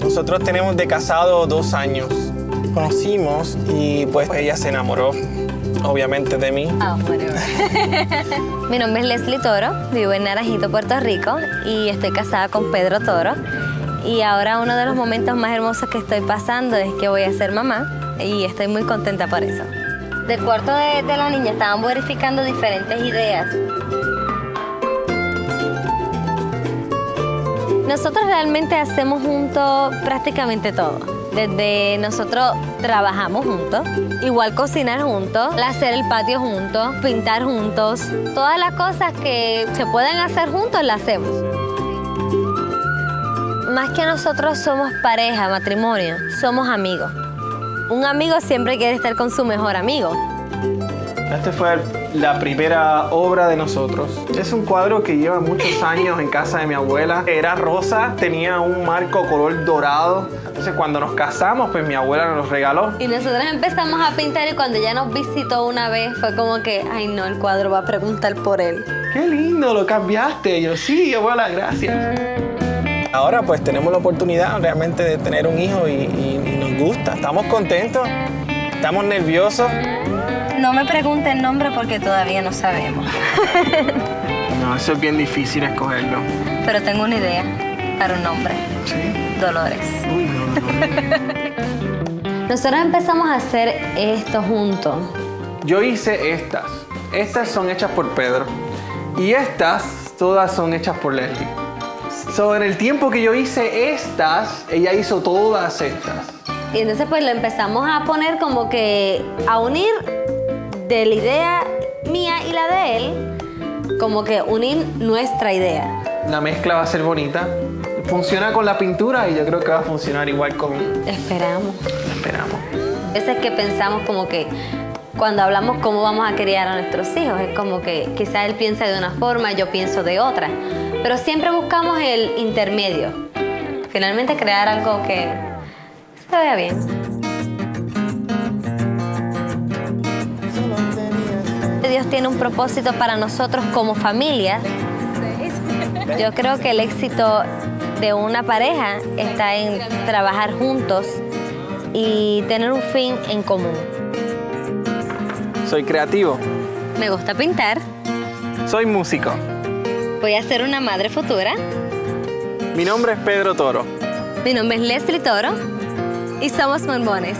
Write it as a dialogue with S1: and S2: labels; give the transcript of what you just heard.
S1: Nosotros tenemos de casado dos años. Conocimos y pues ella se enamoró, obviamente, de mí.
S2: Ah, whatever. Mi nombre es Leslie Toro, vivo en Naranjito, Puerto Rico y estoy casada con Pedro Toro. Y ahora uno de los momentos más hermosos que estoy pasando es que voy a ser mamá y estoy muy contenta por eso. Del cuarto de, de la niña estaban verificando diferentes ideas. Nosotros realmente hacemos juntos prácticamente todo. Desde nosotros trabajamos juntos, igual cocinar juntos, hacer el patio juntos, pintar juntos. Todas las cosas que se pueden hacer juntos las hacemos. Más que nosotros somos pareja, matrimonio, somos amigos. Un amigo siempre quiere estar con su mejor amigo.
S1: Esta fue la primera obra de nosotros. Es un cuadro que lleva muchos años en casa de mi abuela. Era rosa, tenía un marco color dorado. Entonces cuando nos casamos, pues mi abuela nos los regaló.
S2: Y nosotros empezamos a pintar y cuando ya nos visitó una vez fue como que, ay no, el cuadro va a preguntar por él.
S1: ¡Qué lindo! Lo cambiaste. Y yo, sí, abuela, gracias. Ahora pues tenemos la oportunidad realmente de tener un hijo y, y- y nos gusta. Estamos contentos, estamos nerviosos.
S2: No me pregunte el nombre porque todavía no sabemos.
S1: No, eso es bien difícil escogerlo.
S2: Pero tengo una idea para un nombre.
S1: Sí.
S2: Dolores.
S1: Uy, no, no.
S2: Nosotros empezamos a hacer esto juntos.
S1: Yo hice estas. Estas son hechas por Pedro. Y estas todas son hechas por Leslie. So, en el tiempo que yo hice estas, ella hizo todas estas.
S2: Y entonces pues lo empezamos a poner como que a unir de la idea mía y la de él, como que unir nuestra idea.
S1: La mezcla va a ser bonita. Funciona con la pintura y yo creo que va a funcionar igual con...
S2: Esperamos.
S1: Esperamos.
S2: A veces que pensamos como que cuando hablamos cómo vamos a criar a nuestros hijos, es como que quizás él piensa de una forma, yo pienso de otra, pero siempre buscamos el intermedio. Finalmente crear algo que se vea bien. Dios tiene un propósito para nosotros como familia. Yo creo que el éxito de una pareja está en trabajar juntos y tener un fin en común.
S1: Soy creativo.
S2: Me gusta pintar,
S1: Soy músico.
S2: voy a ser una madre futura.
S1: Mi nombre es Pedro Toro.
S2: Mi nombre es Leslie Toro y somos mormones.